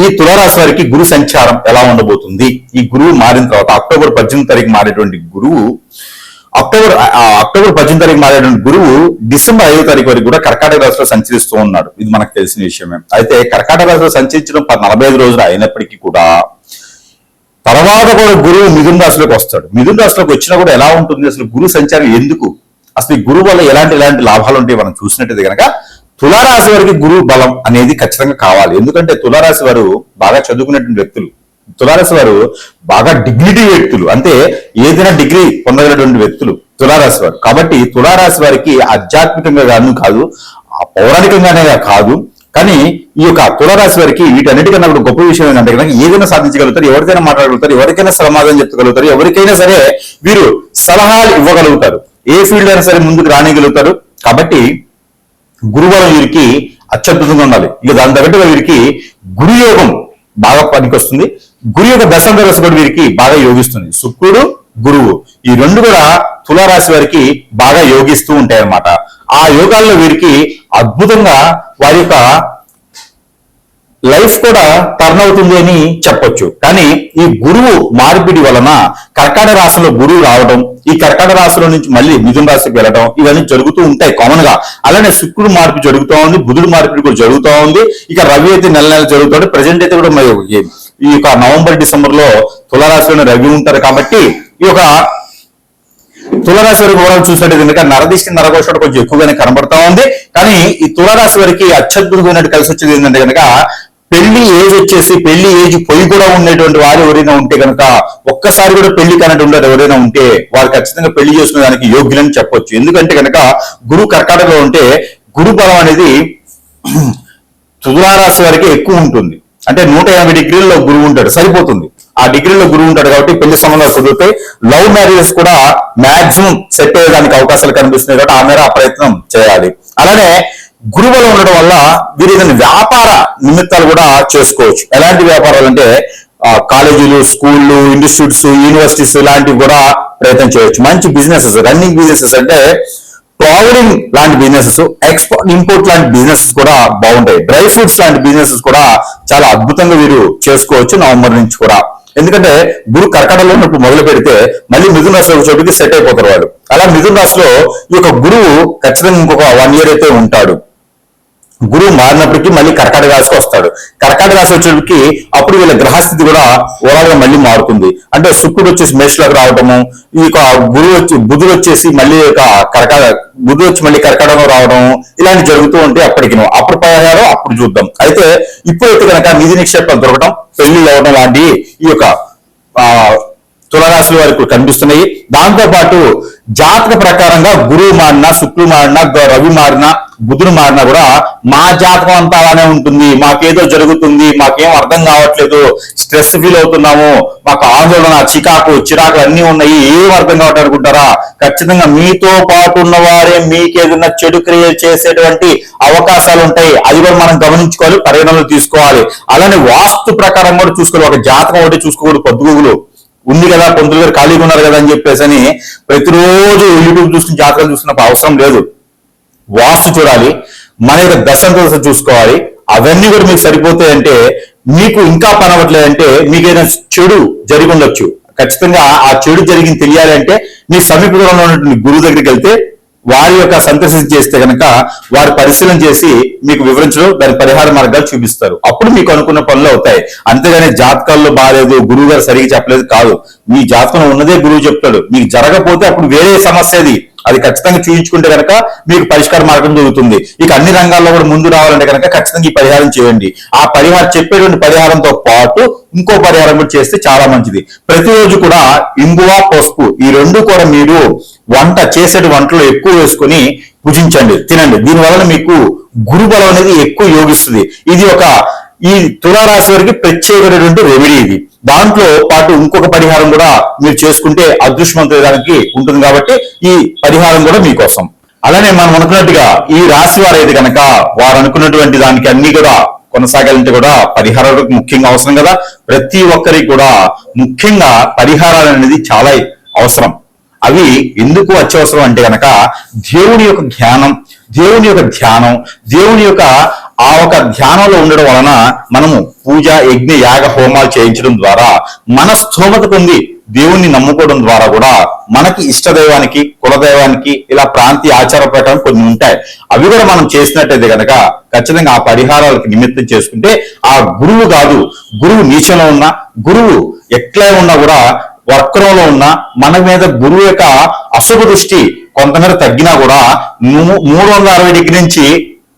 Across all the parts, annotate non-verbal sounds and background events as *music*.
ఈ తులారాశి వారికి గురు సంచారం ఎలా ఉండబోతుంది? ఈ గురువు మారిన తర్వాత అక్టోబర్ పద్దెనిమిది తారీఖు మారేటువంటి గురువు అక్టోబర్ అక్టోబర్ పద్దెనిమిది తారీఖు మారేటువంటి గురువు డిసెంబర్ ఐదో తారీఖు వరకు కూడా కర్కాటక రాశిలో సంచరిస్తూ ఉన్నాడు. ఇది మనకు తెలిసిన విషయమే. అయితే కర్కాటక రాశిలో సంచరించడం నలభై ఐదు రోజులు అయినప్పటికీ కూడా తర్వాత కూడా గురువు మిథున రాశిలోకి వస్తాడు. మిథున రాశిలోకి వచ్చినా కూడా ఎలా ఉంటుంది? అసలు గురు సంచారం ఎందుకు? అసలు ఈ గురువు వల్ల ఎలాంటి ఎలాంటి లాభాలు ఉంటాయి? మనం చూసినట్టయితే కనుక తులారాశి వారికి గురువు బలం అనేది ఖచ్చితంగా కావాలి. ఎందుకంటే తులారాశి వారు బాగా చదువుకున్నటువంటి వ్యక్తులు. తులారాశి వారు బాగా డిగ్నిటీ వ్యక్తులు. అంటే ఏదైనా డిగ్రీ పొందగలటువంటి వ్యక్తులు తులారాశి వారు. కాబట్టి తులారాశి వారికి ఆధ్యాత్మికంగా గాను కాదు ఆ పౌరాణికంగానే కాదు. కానీ ఈ యొక్క తులారాశి వారికి వీటన్నిటికన్నా కూడా గొప్ప విషయం ఏంటంటే కనుక ఏదైనా సాధించగలుగుతారు ఎవరికైనా మాట్లాడగలుగుతారు ఎవరికైనా సమాధానం చెప్పగలుగుతారు ఎవరికైనా సరే వీరు సలహాలు ఇవ్వగలుగుతారు. ఏ ఫీల్డ్ అయినా సరే ముందుకు రానిగలుగుతారు కాబట్టి గురువారం వీరికి అత్యద్భుతంగా ఉండాలి. ఇక దాని తగ్గట్టుగా వీరికి గురుయోగం బాగా పనికొస్తుంది. గురు యొక్క దశం దశ కూడా వీరికి బాగా యోగిస్తుంది. శుక్రుడు గురువు ఈ రెండు కూడా తులారాశి వారికి బాగా యోగిస్తూ ఉంటాయి అన్నమాట ఆ యోగాల్లో వీరికి అద్భుతంగా వారి యొక్క లైఫ్ కూడా టర్న్ అవుతుంది అని చెప్పొచ్చు. కానీ ఈ గురువు మార్పిడి వలన కర్కాటక రాశిలో గురువు రావడం ఈ కర్కాటక రాశిలో నుంచి మళ్ళీ మిథున రాశికి వెళ్ళడం ఇవన్నీ జరుగుతూ ఉంటాయి కామన్గా. అలానే శుక్రుడు మార్పు జరుగుతూ ఉంది బుధుడు మార్పిడి కూడా జరుగుతూ ఉంది. ఇక రవి అయితే నెల నెల జరుగుతుంది ప్రజెంట్ అయితే కూడా మరి ఈ- ఈ యొక్క నవంబర్ డిసెంబర్లో తులరాశిలోనే రవి ఉంటారు కాబట్టి ఈ యొక్క తులరాశి వారికి ఓవరాల్ చూసినట్టు కనుక నరదిష్టి నరగోషుడు కొంచెం ఎక్కువగానే కనబడతా ఉంది. కానీ ఈ తులరాశి వారికి అత్యద్భుతమైనట్టు కలిసి వచ్చేది ఏంటంటే కనుక పెళ్ళి ఏజ్ వచ్చేసి పెళ్ళి ఏజ్ పొయ్యి కూడా ఉండేటువంటి వారు ఎవరైనా ఉంటే కనుక ఒక్కసారి కూడా పెళ్ళి కనట్టు ఉండదు ఎవరైనా ఉంటే వారు ఖచ్చితంగా పెళ్ళి చేసుకునే దానికి యోగ్యులని చెప్పొచ్చు. ఎందుకంటే కనుక గురు కర్కాటకలో ఉంటే గురు బలం అనేది *clears throat* తులారాశి వారికి ఎక్కువ ఉంటుంది. అంటే నూట యాభై డిగ్రీల్లో గురువు ఉంటాడు సరిపోతుంది. ఆ డిగ్రీలో గురువు ఉంటాడు కాబట్టి పెళ్ళి సంబంధాలు కుదురుతాయి. లవ్ మ్యారేజెస్ కూడా మాక్సిమం సెట్ అయ్యేదానికి అవకాశాలు కనిపిస్తున్నాయి కాబట్టి ఆ మేర ఆ ప్రయత్నం చేయాలి. అలానే గురువులు ఉండడం వల్ల వీరు ఏదైనా వ్యాపార నిమిత్తాలు కూడా చేసుకోవచ్చు. ఎలాంటి వ్యాపారాలు అంటే కాలేజీలు స్కూళ్ళు ఇన్స్టిట్యూట్స్ యూనివర్సిటీస్ ఇలాంటివి కూడా ప్రయత్నం చేయొచ్చు. మంచి బిజినెసెస్ రన్నింగ్ బిజినెసెస్ అంటే ట్రావెలింగ్ లాంటి బిజినెసెస్ ఎక్స్పోర్ట్ ఇంపోర్ట్ లాంటి బిజినెసెస్ కూడా బాగుంటాయి. డ్రై ఫ్రూట్స్ లాంటి బిజినెసెస్ కూడా చాలా అద్భుతంగా వీరు చేసుకోవచ్చు నవంబర్ నుంచి కూడా. ఎందుకంటే గురు కర్కటలో ఉన్నప్పుడు మొదలు పెడితే మళ్ళీ మిథున రాశిలో చోటుకి సెట్ అయిపోతారు వాడు అలా మిథున రాశిలో ఈ యొక్క గురువు ఖచ్చితంగా ఇంకొక వన్ ఇయర్ అయితే ఉంటాడు. గురువు మారినప్పటికీ మళ్ళీ కర్కాటక రాశికి వస్తాడు. కర్కాటక రాశి వచ్చేటికి అప్పుడు వీళ్ళ గ్రహస్థితి కూడా ఓవరాల్గా మళ్ళీ మారుతుంది. అంటే శుక్రుడు వచ్చేసి మేషలోకి రావడము ఈ యొక్క గురువు వచ్చి బుధుడు వచ్చేసి మళ్ళీ ఒక కర్కాట బుధుడు వచ్చి మళ్ళీ కర్కాటకం రావడం ఇలాంటి జరుగుతూ ఉంటే అప్పటికి అప్పుడు పరిహారం అప్పుడు చూద్దాం. అయితే ఇప్పుడైతే కనుక నిధి నిక్షేపాలు దొరకడం పెళ్ళి అవ్వడం లాంటి ఈ యొక్క ఆ తులరాశుల వారికి కనిపిస్తున్నాయి. దాంతో పాటు జాతక ప్రకారంగా గురువు మారినా శుక్రుడు మారినా గ- రవి మారినా బుధుడు మారినా కూడా మా జాతకం అంతా అలానే ఉంటుంది. మాకేదో జరుగుతుంది. మాకేం అర్థం కావట్లేదు. స్ట్రెస్ ఫీల్ అవుతున్నాము. మాకు ఆందోళన చికాకు చిరాకు అన్ని ఉన్నాయి. ఏం అర్థం కావట్లేదు అనుకుంటారా? ఖచ్చితంగా మీతో పాటు ఉన్న వారే ఏదైనా చెడు క్రియ చేసేటువంటి అవకాశాలు ఉంటాయి. అది కూడా మనం గమనించుకోవాలి పరిగణనలో తీసుకోవాలి. అలానే వాస్తు ప్రకారం కూడా చూసుకోవాలి. ఒక జాతకం ఒకటి చూసుకోకూడదు పొద్దుగులు ఉంది కదా పంతులు గారు ఖాళీగా ఉన్నారు కదా అని చెప్పేసి అని ప్రతిరోజు యూట్యూబ్ చూసుకుని జాతకాలు చూసుకున్నప్పుడు అవసరం లేదు. వాస్తు చూడాలి మన యొక్క దశంత చూసుకోవాలి. అవన్నీ కూడా మీకు సరిపోతాయంటే మీకు ఇంకా పనవట్లేదంటే మీకు ఏదైనా చెడు జరిగి ఉండొచ్చు. ఖచ్చితంగా ఆ చెడు జరిగింది తెలియాలి అంటే మీ సమీపంలో ఉన్నటువంటి గురువు దగ్గరికి వెళ్తే వారి యొక్క సంతర్శన చేస్తే కనుక వారు పరిశీలన చేసి మీకు వివరించడం దాని పరిహార మార్గాలు చూపిస్తారు. అప్పుడు మీకు అనుకున్న పనులు అవుతాయి. అంతేగాని జాతకాల్లో బాగాలేదు గురువు గారు సరిగ్గా చెప్పలేదు కాదు. మీ జాతకం ఉన్నదే గురువు చెప్తాడు. మీకు జరగకపోతే అప్పుడు వేరే సమస్య అది. అది ఖచ్చితంగా చూయించుకుంటే కనుక మీకు పరిష్కార మార్గం దొరుకుతుంది. ఇక అన్ని రంగాల్లో కూడా ముందు రావాలంటే కనుక ఖచ్చితంగా ఈ పరిహారం చేయండి. ఆ పరిహారం చెప్పేటువంటి పరిహారంతో పాటు ఇంకో పరిహారం కూడా చేస్తే చాలా మంచిది. ప్రతిరోజు కూడా ఇంగువ పసుపు ఈ రెండు కూడా మీరు వంట చేసేటి వంటలో ఎక్కువ వేసుకొని పూజించండి తినండి. దీని వలన మీకు గురుబలం అనేది ఎక్కువ యోగిస్తుంది. ఇది ఒక ఈ తులారాశి వారికి ప్రత్యేకమైనటువంటి రెమెడీ ఇది. దాంట్లో పాటు ఇంకొక పరిహారం కూడా మీరు చేసుకుంటే అదృష్టవంతడానికి ఉంటుంది కాబట్టి ఈ పరిహారం కూడా మీకోసం. అలానే మనం అనుకున్నట్టుగా ఈ రాశి వారైతే కనుక వారు అనుకున్నటువంటి దానికి అన్ని కూడా కొనసాగాలంటే కూడా పరిహారాలు ముఖ్యంగా అవసరం కదా. ప్రతి ఒక్కరికి కూడా ముఖ్యంగా పరిహారాలు అనేది చాలా అవసరం. అవి ఎందుకు అత్యవసరం అంటే కనుక దేవుని యొక్క ధ్యానం దేవుని యొక్క ధ్యానం దేవుని యొక్క ఆ ఒక ధ్యానంలో ఉండడం వలన మనము పూజ యజ్ఞ యాగ హోమాలు చేయించడం ద్వారా మన స్థోమత పొంది దేవుణ్ణి నమ్ముకోవడం ద్వారా కూడా మనకి ఇష్టదైవానికి కులదైవానికి ఇలా ప్రాంతీయ ఆచార ప్రకారం కొన్ని ఉంటాయి. అవి కూడా మనం చేసినట్టయితే కనుక ఖచ్చితంగా ఆ పరిహారాలకు నిమిత్తం చేసుకుంటే ఆ గురువు కాదు గురువు నీచంలో ఉన్న గురువు ఎట్లా ఉన్నా కూడా వక్రంలో ఉన్న మన మీద గురువు యొక్క అశుభ దృష్టి కొంతమేర తగ్గినా కూడా మూ- మూడు వందల అరవై డిగ్రీ నుంచి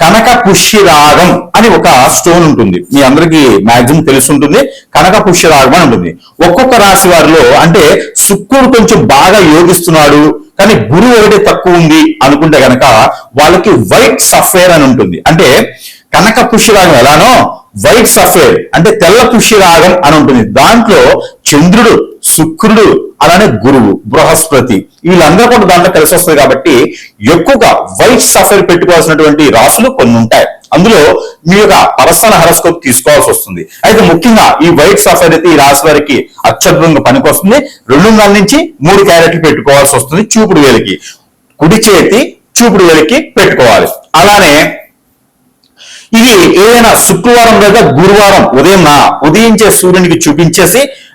కనక పుష్యరాగం అని ఒక స్టోన్ ఉంటుంది. మీ అందరికీ మాక్సిమం తెలుసుంటుంది. కనక పుష్యరాగం అని ఉంటుంది. ఒక్కొక్క రాశి వారిలో అంటే శుక్రుడు కొంచెం బాగా యోగిస్తున్నాడు కానీ గురువు ఒకటి తక్కువ ఉంది అనుకుంటే గనక వాళ్ళకి వైట్ సఫేర్ అని ఉంటుంది. అంటే కనక పుష్యరాగం ఎలానో వైట్ సఫేర్ అంటే తెల్ల పుష్యరాగం అని ఉంటుంది. దాంట్లో చంద్రుడు శుక్రుడు అలానే గురువు బృహస్పతి వీళ్ళందరూ కూడా దాంట్లో కలిసి వస్తుంది కాబట్టి ఎక్కువగా వైట్ సఫర్ పెట్టుకోవాల్సినటువంటి రాసులు కొన్ని ఉంటాయి. అందులో మీ యొక్క పర్సనల్ హెరస్కోప్ తీసుకోవాల్సి వస్తుంది. అయితే ముఖ్యంగా ఈ వైట్ సఫర్ అయితే ఈ రాశి వారికి అత్యద్భుతంగా పనికొస్తుంది. రెండున్నర నుంచి మూడు క్యారెట్లు పెట్టుకోవాల్సి వస్తుంది చూపుడు వేలికి. కుడి చేతి చూపుడు వేలికి పెట్టుకోవాలి. అలానే ఇది ఏదైనా శుక్రవారం లేదా గురువారం ఉదయం నా ఉదయించే సూర్యునికి చూపించేసి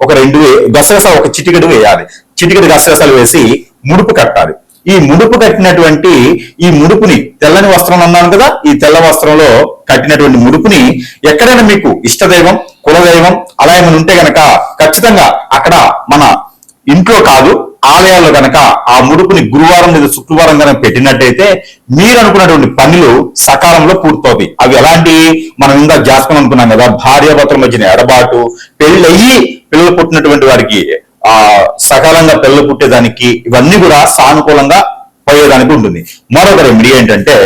ఒక రెండు వే- ఒక చిటికెడు వేయాలి. చిటికెడు గసగసాలు వేసి ముడుపు కట్టాలి. ఈ ముడుపు కట్టినటువంటి ఈ ముడుపుని తెల్లని వస్త్రం అన్నాను కదా ఈ తెల్ల వస్త్రంలో కట్టినటువంటి ముడుపుని ఎక్కడైనా మీకు ఇష్టదైవం కులదైవం అలా ఏమైనా ఉంటే గనక ఖచ్చితంగా అక్కడ మన ఇంట్లో కాదు ఆలయాల్లో గనక ఆ ముడుపుని గురువారం లేదా శుక్రవారం కనుక పెట్టినట్టయితే మీరు అనుకున్నటువంటి పనులు సకాలంలో పూర్తవుతాయి. అవి ఎలాంటి మనం ఇందా జాతకం అనుకున్నాం కదా భార్యాభర్తల మధ్యన ఎడబాటు పెళ్ళయ్యి పిల్లలు పుట్టినటువంటి వారికి ఆ సకాలంగా పిల్లలు పుట్టేదానికి ఇవన్నీ కూడా సానుకూలంగా పోయేదానికి ఉంటుంది. మరొక రెమెడీ ఏంటంటే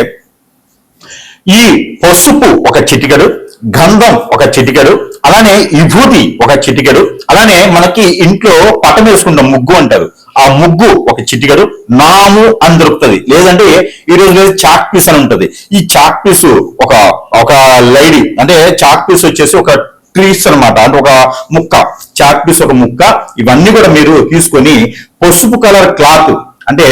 ఈ పసుపు ఒక చిటికెడు గంధం ఒక చిటికెడు అలానే విభూతి ఒక చిటికెడు అలానే మనకి ఇంట్లో పటం వేసుకుంటాం ముగ్గు అంటారు. ఆ ముగ్గు ఒక చిటికెడు నాము అని దొరుకుతుంది. లేదంటే ఈ రోజు లేదు చాక్ పీస్ అని ఉంటుంది. ఈ చాక్ పీస్ ఒక ఒక లైడీ అంటే చాక్ పీస్ వచ్చేసి ఒక ట్రీస్ అన్నమాట అంటే ఒక ముక్క. చాట్ పీస్ ఒక ముక్క ఇవన్నీ కూడా మీరు తీసుకొని పసుపు కలర్ క్లాత్ అంటే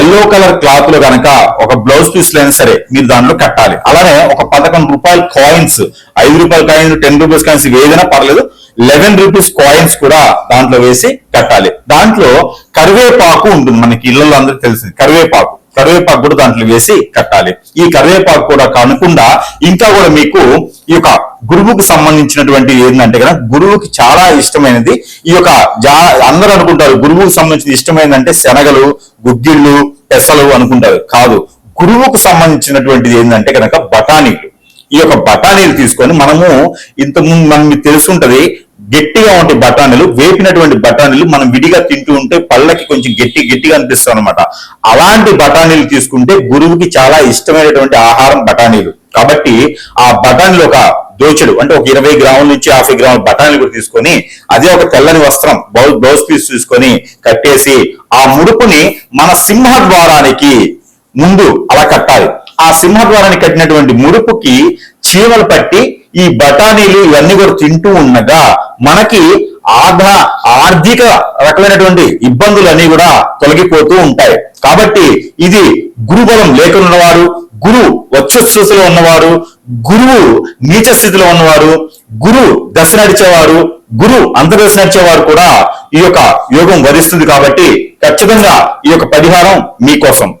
ఎల్లో కలర్ క్లాత్లో కనుక ఒక బ్లౌజ్ పీస్ అయినా సరే మీరు దానిలో కట్టాలి. అలానే ఒక పదకొండు రూపాయల కాయిన్స్ ఐదు రూపాయల కాయిన్స్ టెన్ రూపీస్ కాయిన్స్ ఏదైనా పర్లేదు లెవెన్ రూపీస్ కాయిన్స్ కూడా దాంట్లో వేసి కట్టాలి. దాంట్లో కరివేపాకు ఉంటుంది మనకి ఇళ్ళలో అందరికి తెలిసింది కరివేపాకు. కరివేపాకు కూడా దాంట్లో వేసి కట్టాలి. ఈ కరివేపాకు కూడా కానుకుండా ఇంకా కూడా మీకు ఈ యొక్క గురువుకు సంబంధించినటువంటి ఏంటంటే కదా గురువుకి చాలా ఇష్టమైనది. ఈ యొక్క జా అందరూ అనుకుంటారు గురువుకు సంబంధించిన ఇష్టమైనదంటే శనగలు గుగ్గిళ్ళు పెసలు అనుకుంటారు. కాదు గురువుకు సంబంధించినటువంటిది ఏంటంటే కనుక బఠానీలు. ఈ యొక్క బఠానీలు తీసుకొని మనము ఇంతకుముందు మనం మీకు తెలుసుంటది గట్టిగా ఉంటాయి బఠానీలు వేపినటువంటి బఠానీలు మనం విడిగా తింటూ ఉంటే పళ్ళకి కొంచెం గట్టి గట్టిగా అనిపిస్తాం అనమాట అలాంటి బఠానీలు తీసుకుంటే గురువుకి చాలా ఇష్టమైనటువంటి ఆహారం బఠానీలు. కాబట్టి ఆ బఠానీలు ఒక దోచుడు అంటే ఒక ఇరవై గ్రాముల నుంచి యాభై గ్రాముల బఠానీలు కూడా తీసుకొని అదే ఒక తెల్లని వస్త్రం బ్లౌజ్ బ్లౌజ్ పీస్ తీసుకొని కట్టేసి ఆ ముడుపుని మన సింహద్వారానికి ముందు అలా కట్టాలి. ఆ సింహద్వారాన్ని కట్టినటువంటి ముడుపుకి చీమలు పట్టి ఈ బఠానీలు ఇవన్నీ కూడా తింటూ ఉండగా మనకి ఆధా ఆర్థిక రకమైనటువంటి ఇబ్బందులు అన్ని కూడా తొలగిపోతూ ఉంటాయి. కాబట్టి ఇది గురుబలం లేకున్నవారు గురువు వచ్చస్థితిలో ఉన్నవారు గురువు నీచ స్థితిలో ఉన్నవారు గురువు దశ నడిచేవారు గురు అంతర్దశ నడిచేవారు కూడా ఈ యొక్క యోగం వరిస్తుంది కాబట్టి ఖచ్చితంగా ఈ యొక్క పరిహారం మీకోసం.